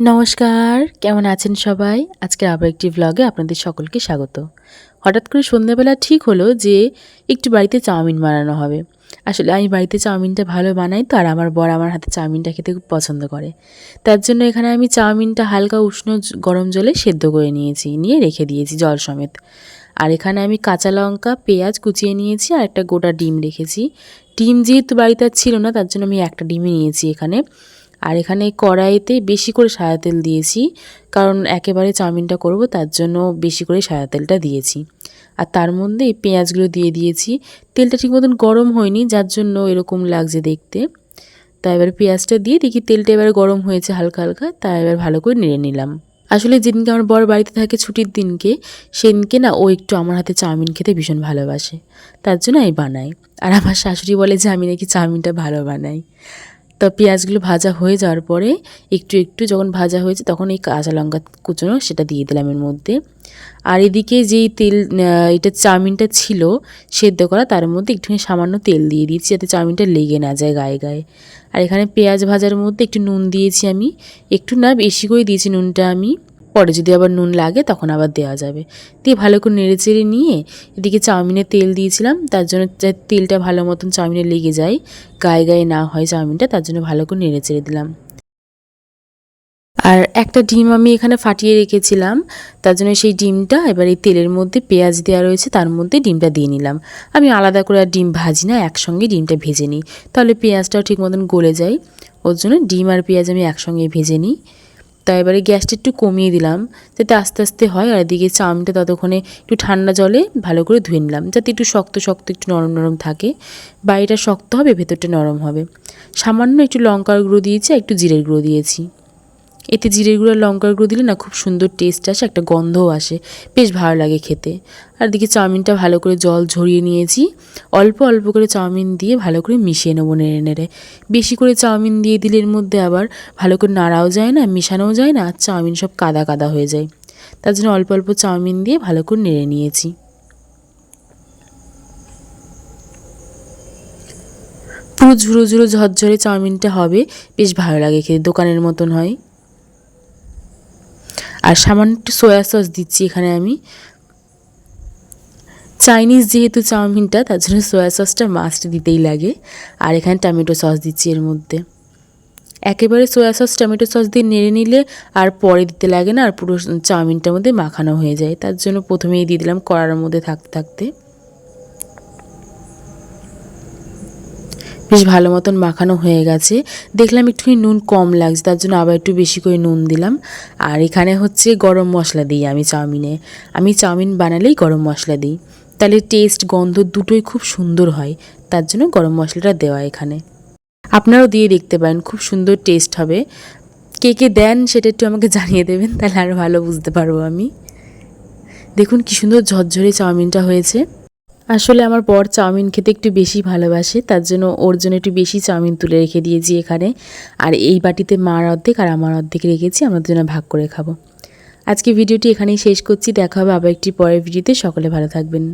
নমস্কার, কেমন আছেন সবাই? আজকে আবার একটি ব্লগে আপনাদের সকলকে স্বাগত। হঠাৎ করে সন্ধ্যাবেলা ঠিক হলো যে একটু বাড়িতে চাউমিন বানানো হবে। আসলে আমি বাড়িতে চাউমিনটা ভালো বানাই তো, আর আমার বর আমার হাতে চাউমিনটা খেতে খুব পছন্দ করে। তার জন্য এখানে আমি চাউমিনটা হালকা উষ্ণ গরম জলে সেদ্ধ করে নিয়েছি, নিয়ে রেখে দিয়েছি জল সমেত। আর এখানে আমি কাঁচা লঙ্কা, পেঁয়াজ কুচিয়ে নিয়েছি আর একটা গোটা ডিম রেখেছি। ডিম যেহেতু বাড়িতে ছিল না, তার জন্য আমি একটা ডিমই নিয়েছি এখানে। আর এখানে কড়াইতে বেশি করে সাদা তেল দিয়েছি, কারণ একেবারে চাউমিনটা করব, তার জন্য বেশি করে সাদা তেলটা দিয়েছি। আর তার মধ্যে পেঁয়াজগুলো দিয়ে দিয়েছি। তেলটা ঠিক মতন গরম হয়নি, যার জন্য এরকম লাগছে দেখতে। তা এবার পেঁয়াজটা দিয়ে দেখি তেলটা এবার গরম হয়েছে হালকা হালকা, তা এবার ভালো করে নেড়ে নিলাম। আসলে যেদিনকে আমার বড় বাড়িতে থাকে ছুটির দিনকে, সেদিনকে না ও একটু আমার হাতে চাউমিন খেতে ভীষণ ভালোবাসে। তার জন্য আমি বানাই। আর আমার শাশুড়ি বলে যে, আমি নাকি চাউমিনটা ভালো বানাই। তো পেঁয়াজগুলো ভাজা হয়ে যাওয়ার পরে একটু একটু যখন ভাজা হয়েছে তখন এই কাঁচা লঙ্কা কুচনো সেটা দিয়ে দিলাম এর মধ্যে। আর এদিকে যেই তেল এটা চাউমিনটা ছিল সেদ্ধ করা, তার মধ্যে একটুখানি সামান্য তেল দিয়ে দিয়েছি যাতে চাউমিনটা লেগে না যায় গায়ে গায়ে। আর এখানে পেঁয়াজ ভাজার মধ্যে একটু নুন দিয়েছি আমি। একটু না বেশি করে দিয়েছি নুনটা আমি। পরে যদি আবার নুন লাগে তখন আবার দেওয়া যাবে। দিয়ে ভালো করে নেড়ে চেড়ে নিয়ে এদিকে চাউমিনে তেল দিয়েছিলাম, তার জন্য তেলটা ভালো মতন চাউমিনে লেগে যায়, গায়ে গায়ে না হয় চাউমিনটা, তার জন্য ভালো করে নেড়ে চেড়ে দিলাম। আর একটা ডিম আমি এখানে ফাটিয়ে রেখেছিলাম, তার জন্য সেই ডিমটা এবার এই তেলের মধ্যে পেঁয়াজ দেওয়া রয়েছে, তার মধ্যে ডিমটা দিয়ে নিলাম। আমি আলাদা করে আর ডিম ভাজি না, একসঙ্গে ডিমটা ভেজে নিই। তাহলে পেঁয়াজটাও ঠিক মতন গলে যায়, ওর জন্য ডিম আর পেঁয়াজ আমি একসঙ্গে ভেজে নিই। তাই এবারে গ্যাসটা একটু কমিয়ে দিলাম, যাতে আস্তে আস্তে হয়। আর এদিকে চাউমিনটা ততক্ষণে একটু ঠান্ডা জলে ভালো করে ধুয়ে নিলাম, যাতে একটু শক্ত শক্ত একটু নরম নরম থাকে। বাইরেটা শক্ত হবে, ভেতরটা নরম হবে। সামান্য একটু লঙ্কার গুঁড়ো দিয়েছি একটু জিরের গুঁড়ো দিয়েছি। এতে জিরের গুঁড়ো, লঙ্কার গুঁড়ো দিলে না খুব সুন্দর টেস্ট আসে, একটা গন্ধও আসে। বেশ ভালো লাগে খেতে। আর দিকে চাউমিনটা ভালো করে জল ঝরিয়ে নিয়েছি। অল্প অল্প করে চাউমিন দিয়ে ভালো করে মিশিয়ে নেব নেড়ে নেড়ে। বেশি করে চাউমিন দিয়ে দিলে এর মধ্যে আবার ভালো করে নাড়াও যায় না, মিশানোও যায় না, আর চাউমিন সব কাদা কাদা হয়ে যায়। তার জন্য অল্প অল্প চাউমিন দিয়ে ভালো করে নেড়ে নিয়েছি। পুরো ঝুড়ো ঝুড়ো ঝরঝরে চাউমিনটা হবে, বেশ ভালো লাগে খেতে, দোকানের মতন হয়। আর সামান্য একটু সয়া সস দিচ্ছি এখানে আমি। চাইনিজ যেহেতু চাউমিনটা, তার জন্য সয়া সসটা মাস্ট দিতেই লাগে। আর এখানে টমেটো সস দিচ্ছি এর মধ্যে। একেবারে সয়া সস টমেটো সস দিয়ে নেড়ে নিলে আর পরে দিতে লাগে না, আর পুরো চাউমিনটার মধ্যে মাখানো হয়ে যায়। তার জন্য প্রথমেই দিয়ে দিলাম কড়ার মধ্যে থাকতে থাকতে। বেশ ভালো মতন মাখানো হয়ে গেছে। দেখলাম একটুখানি নুন কম লাগছে, তার জন্য আবার একটু বেশি করে নুন দিলাম। আর এখানে হচ্ছে গরম মশলা দিই আমি চাউমিনে। আমি চাউমিন বানালেই গরম মশলা দিই। তাহলে টেস্ট গন্ধ দুটোই খুব সুন্দর হয়, তার জন্য গরম মশলাটা দেওয়া এখানে। আপনারাও দিয়ে দেখতে পারেন, খুব সুন্দর টেস্ট হবে। কে কে দেন সেটা একটু আমাকে জানিয়ে দেবেন, তাহলে আরও ভালো বুঝতে পারব আমি। দেখুন কি সুন্দর ঝরঝরে চাউমিনটা হয়েছে। আসলে আমার বর চাউমিন খেতে একটু বেশি ভালোবাসে, তার জন্য ওর জন্য একটু বেশি চাউমিন তুলে রেখে দিয়েছি এখানে। আর এই বাটিতে মার অর্ধেক আর আমার অর্ধেক রেখেছি, আমরা দুজনে ভাগ করে খাব। আজকে ভিডিওটি এখানেই শেষ করছি, দেখা হবে আবার একটি পরের ভিডিওতে, সকলে ভালো থাকবেন।